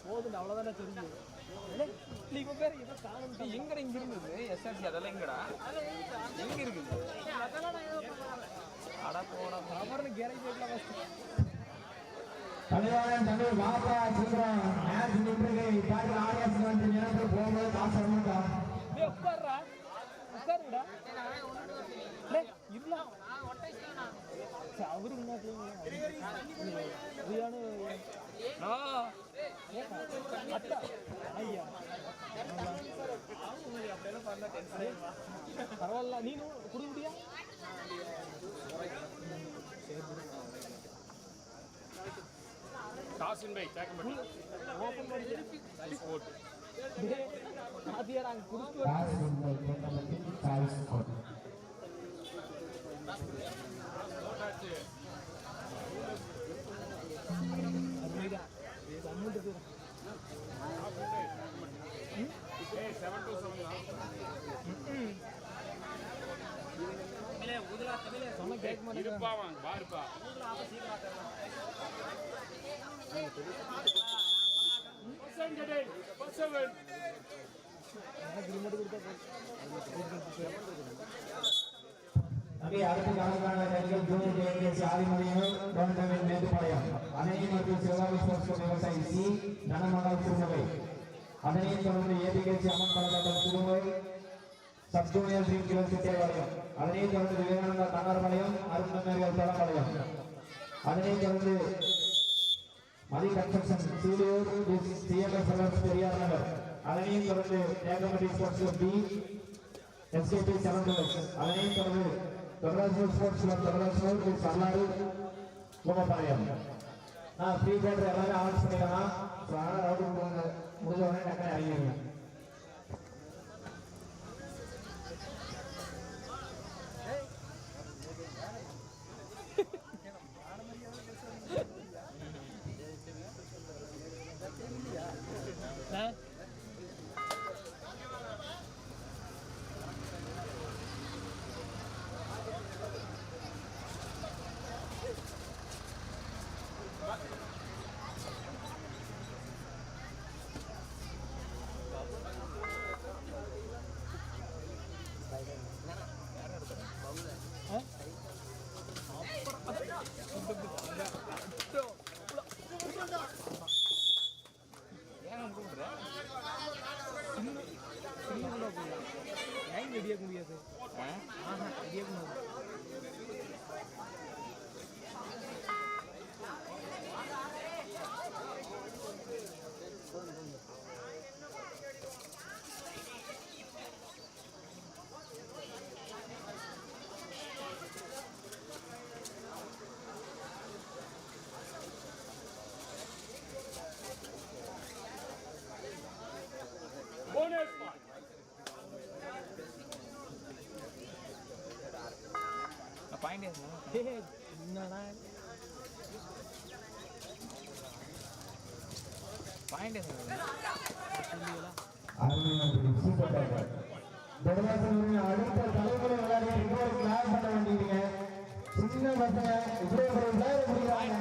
போதும் அவ்வளோதானே தெரியும் இப்போ பேர் ஏதோ காணும் எங்கடா இங்கே இருந்தது எஸ்ஆர்சி அதெல்லாம் எங்கடா எங்கே இருக்குது அட போடா அவர்னு கேரேஜ் போயிடலாம் ஃபஸ்ட்டு தலைவாரன் தமிழ் மாப்பா சீக்கிரம் மேட்ச் பாட்டு ஆடியன்ஸ் வந்து நேரத்தில் போகும்போது காசு வரமாட்டா டேய் டேய் இல்ல அவரு முன்னாடி ஐயா பரவாயில்ல நீನು குடி முடியா டாஸின் பை தேக்கப்பட்டு ஓப்பன் பண்ணி ஸ்போர்ட் டேய் ஆதியார் அங்க குடிச்சு காசு இருப்பா வாங்க பாருப்பா செவன் தம்பி அடுத்த காலக்கான நடிகர் ஜூனியர் ஏகேசி ஆதிமலையும் டோர்னமெண்ட் மேட்டுப்பாளையம். அணை மற்றும் சிவகாமி ஸ்போர்ட்ஸ் விவசாயி சி. தனமகள் குடும்பவை அதனைத் தொடர்ந்து ஏபிகேசி அம்மன் பலகாட்டம் குடும்பை சப் ஜூனியர் ட்ரீம் தொடர்ந்து விவேகானந்தா தன்னார்பாளையம் தலப்பாளையம். அதனைத் தொடர்ந்து மதி கன்ஸ்ட்ரக்ஷன் சீலியூர் சிஎம்எஸ் செலவர்ஸ் பெரியார் நகர் அதனையும் தொடர்ந்து Ekamathi sports B SKP seven அதனையும் தொடர்ந்து தொடராசூர் ஸ்போர்ட்ஸ் கிளப் தொடராசூர் சல்லாறு கும்பபாளையம் நான் ஃப்ரீ தேட்டர் எல்லாரும் ஆர்டர் பண்ணிக்கலாம் ஸோ அதனால் ரவுண்டு முடிஞ்ச உடனே டக்குனு அறிவிங்க டேய் என்னடா அடுத்த தலைமுறை விளையாடி இன்னொரு கிளாஸ் பண்ண வேண்டியதுங்க சின்ன பசங்க இவ்வளவு ஒரு விளையாட முடியறாங்க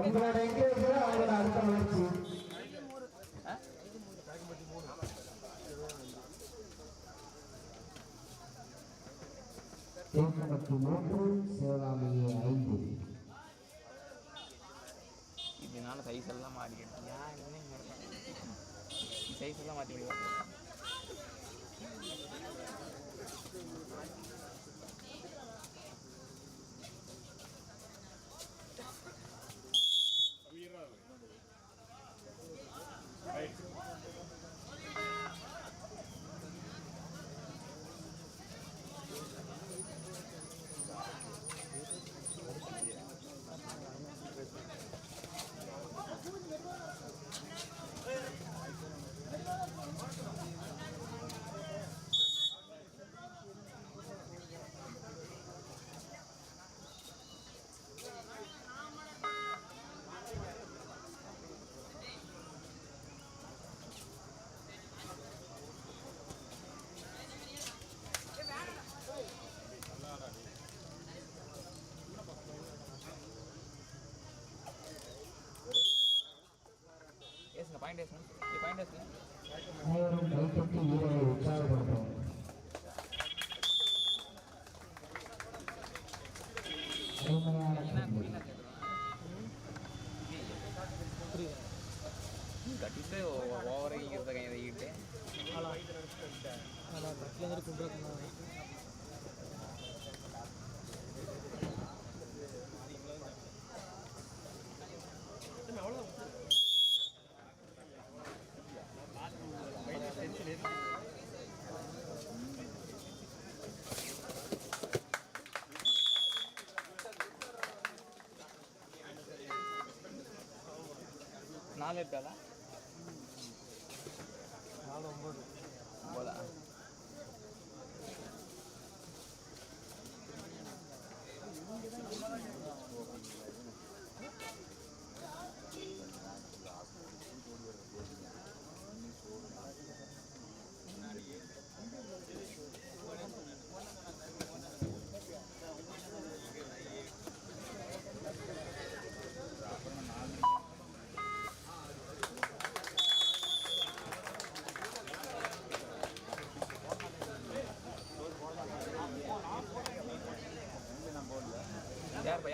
உங்களோட எங்கேஜ் அவங்களோட அடுத்த முயற்சி. தேக்கம்பட்டி மூன்று சிவகாமியே ஐந்து இதனால சைஸ் எல்லாம் மாறிக்கிட்டு ஏன் சைஸ் எல்லாம் மாற்றி పాయింట్ వేసిన ఈ పాయింట్ వేసిన நாலு இருக்காதா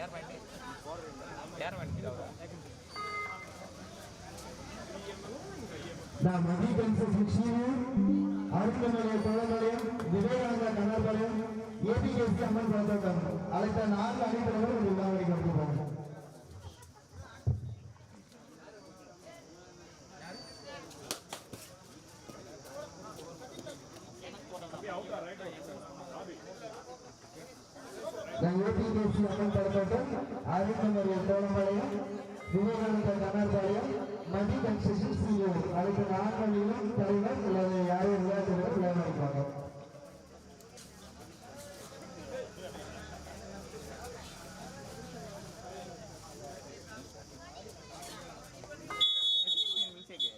யார் பாயிண்ட் யார் பாயிண்ட் அவரா? நாம் அதிகரித்த சிக்ஷியும் அருந்தமலை குளங்களையும் விவேகானந்த கனர்களையும் ஏபிஎஸ்சி அம்மன் பிறந்தோட்டம் அழைத்த நான்கு அணித்தலைவர் இந்த விழாவை கற்றுக்கோம் ஏபிஎஸ்சி அம்மன் பிறந்தோட்டம் அருந்தமலை குளங்களையும் விவேகானந்த கனர்பாளையம் மதி கன்ஸ்ட்ரக்ஷன் சிஓ அழைத்த நான்கு அணியிலும் தலைவர் அல்லது யாரும் விளையாட்டுகள் விளையாடுவாங்க மில்சேக்கு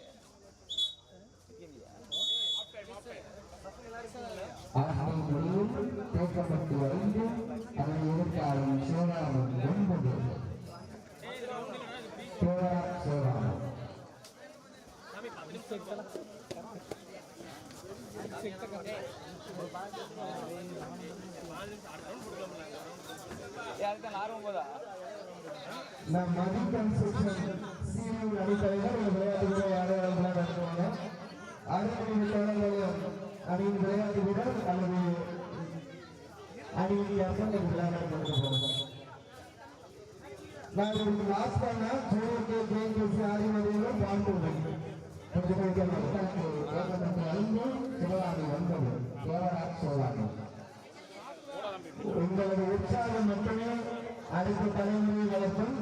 ஆசிரியர் முடியும் தேக்கப்பட்டு ஐந்து நம் மதி கன்ஸ்ட்ரக்ஷன் சீரியல் அணித்தலைவர் இந்த விளையாட்டு வீரர் யாரும் விளையாடுவாங்க அறுபது தோழர்களையும் அணியின் விளையாட்டு வீரர் அல்லது அணியின் அம்மன் விளையாட போவாங்க நான் உங்களுக்கு லாஸ்ட் பண்ண ஜூனியர் ஜேஎன்கேசி ஆதிமதியிலும் பாண்டுடன் கொஞ்சம் கொஞ்சம் ஐந்து சிவகாமி தேவராஜ் உங்களது உற்சாகம் மட்டுமே அனைத்து தலைமுறைகளுக்கும்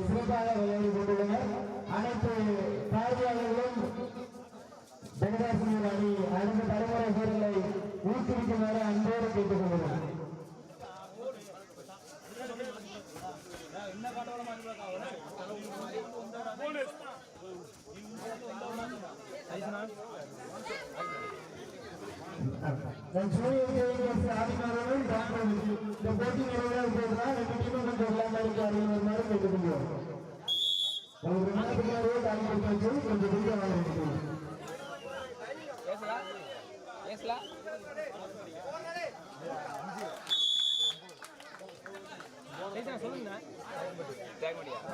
சிறப்பாக விளையாடி கொண்டுள்ளனர். அனைத்து பார்வையாளர்களும் ஜெகதாசிரியர் அணி அனைத்து தலைமுறை வீரர்களை ஊக்குவிக்குமாறு அன்போடு கேட்டுக் கொள்கிறோம் நான் சூரியன் ஆதிமாதவன் டாக்டர் இந்த போட்டி நிறைவேறாது போதுனா ரெண்டு டீமும் கொஞ்சம் விளையாண்டு அறிவிக்கிற மாதிரி கேட்டுக்கொள்வோம் ஒரு நாட்டுக்காரே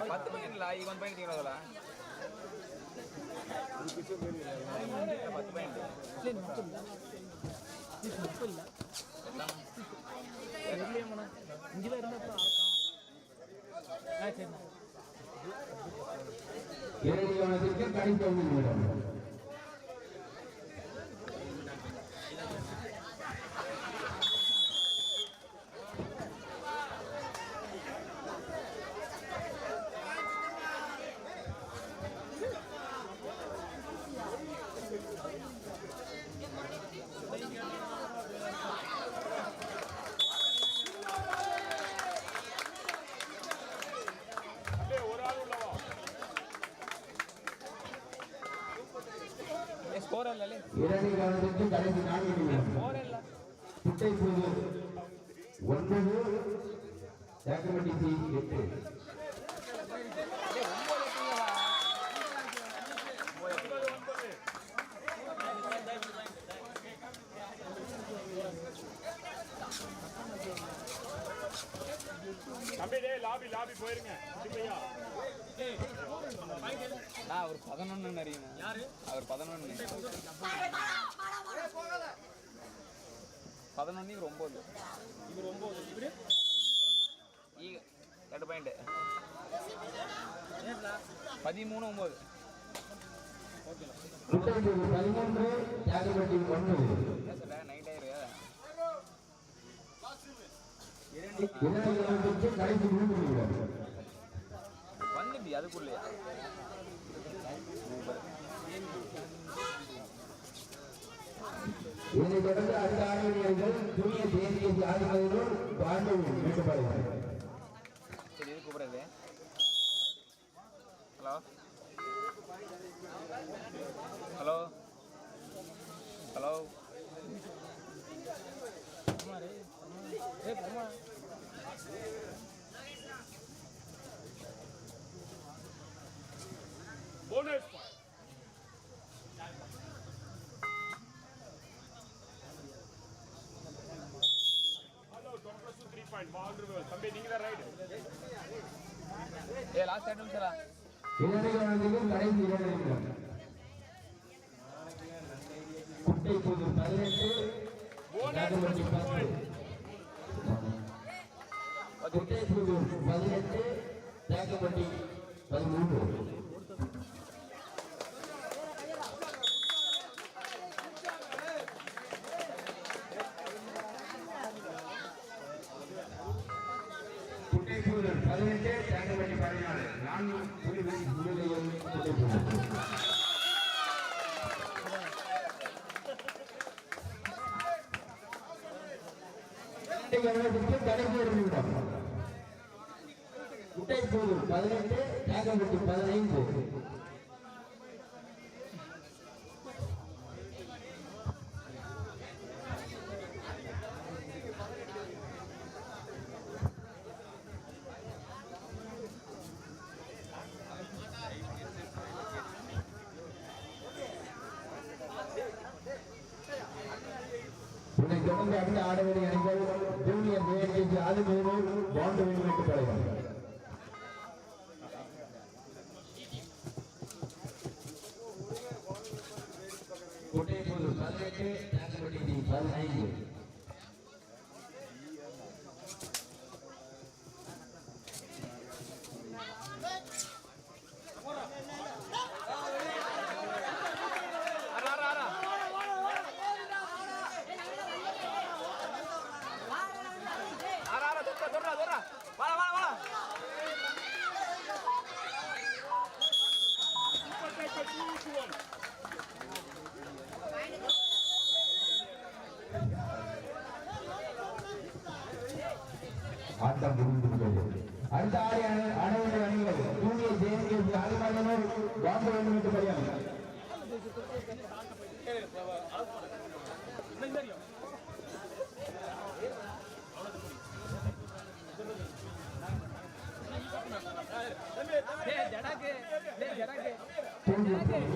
பத்து பையன் தீங்களா பத்து பையன் aquí con mi. ஐந்து நான்கு குட்டை போது ஒன்பது ஏக்கமட்டி செய்தி எட்டு. லாபி லாபி போயிருங்க. நான் அவர் பதினொன்னு அறியுங்க அவர் பதினொன்னு. பதினொன்னு இவர் ஒன்பது இவர் ஒன்பது இவரு ஈக ரெண்டு பாயிண்ட் ஏன்டா பதிமூணு ஒன்பது குட்டைப்பூர் பதிமூன்று தியாகப்பட்டி ஒன்பது என்ன சொல்ல நைட் ஆயிரு இரண்டு கிலோமீட்டருக்கு கடைசி மூன்று நிமிடம் வந்துட்டு அதுக்குள்ளேயா இதனைத் தொடர்ந்து அடுத்த ஆணையர்கள் ஜூனியர் தேசிய ஜாதிமதிகள் பாண்டு மீட்கப்படுகிறார் கூப்பிடுறது ஹலோ. ஏ லாஸ்ட் ரெண்டு நிமிஷம் கடைசி இரண்டு நிமிடம். குட்டைப்பூர் பதினெட்டு ஜாதிமட்டி பத்து. குட்டைப்பூர் பதினெட்டு தேக்கப்பட்டி பதிமூன்று. குட்டைப்பூர் பதினெட்டு தேக்கப்பட்டி பதினாலு நான்கு புள்ளிகள் முழுவதும் குட்டைப்பூர் பதினெட்டு தேக்கப்பட்டி பதினைந்து கோட்டைப்பூர் பதினெட்டு தேக்கப்பட்டி பதினைந்து Thank you. ஒன் ஆட்டம் முடிந்துவிட்டது அடுத்த ஆடி அனைவருடைய அணிகள் ஜூனியர் ஜேஎன்கேசி ஆதிமூர் பாண்டு விண்வெட்டு படைகள் என்ன தெரியும் டேய்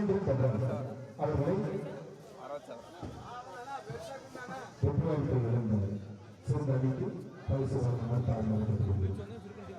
ஜடாக்கு டேய் ஜடாக்கு அவர்களை அறுபத்தி ஒப்புழைப்பு இழந்தது சிறந்த அணிக்கு பரிசு வழங்க